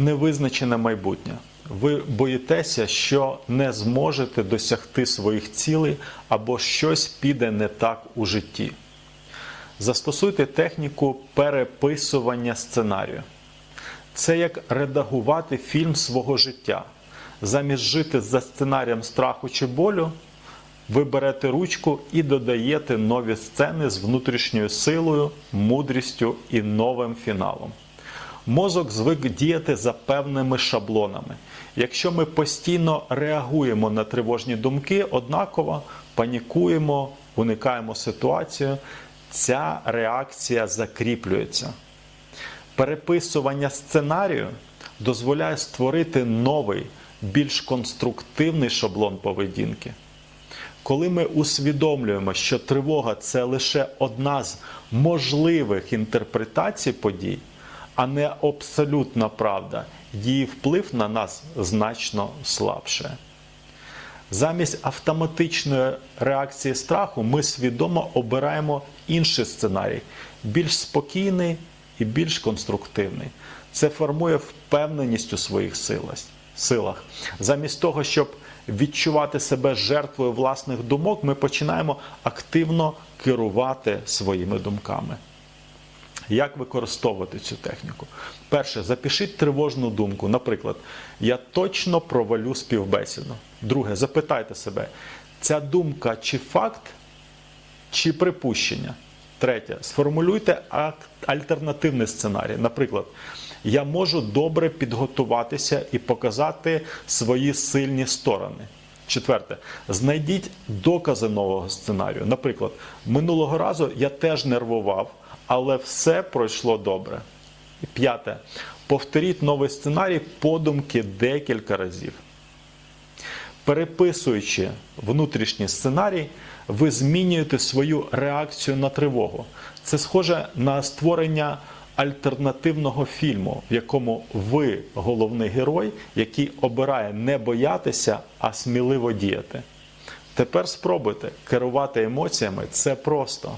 невизначене майбутнє. Ви боїтеся, що не зможете досягти своїх цілей або щось піде не так у житті. Застосуйте техніку переписування сценарію. Це як редагувати фільм свого життя. Замість жити за сценарієм страху чи болю, ви берете ручку і додаєте нові сцени з внутрішньою силою, мудрістю і новим фіналом. Мозок звик діяти за певними шаблонами. Якщо ми постійно реагуємо на тривожні думки, однаково панікуємо, уникаємо ситуацію, ця реакція закріплюється. Переписування сценарію дозволяє створити новий, більш конструктивний шаблон поведінки. Коли ми усвідомлюємо, що тривога це лише одна з можливих інтерпретацій подій, а не абсолютна правда, її вплив на нас значно слабше. Замість автоматичної реакції страху ми свідомо обираємо інший сценарій, більш спокійний і більш конструктивний. Це формує впевненість у своїх силах. Замість того, щоб відчувати себе жертвою власних думок, ми починаємо активно керувати своїми думками. Як використовувати цю техніку? Перше, запишіть тривожну думку. Наприклад, я точно провалю співбесіду. Друге, запитайте себе, ця думка чи факт, чи припущення. Третє, сформулюйте альтернативний сценарій. Наприклад, я можу добре підготуватися і показати свої сильні сторони. Четверте, знайдіть докази нового сценарію. Наприклад, минулого разу я теж нервував, але все пройшло добре. П'яте, повторіть новий сценарій подумки декілька разів. Переписуючи внутрішній сценарій, ви змінюєте свою реакцію на тривогу. Це схоже на створення альтернативного фільму, в якому ви головний герой, який обирає не боятися, а сміливо діяти. Тепер спробуйте керувати емоціями це просто.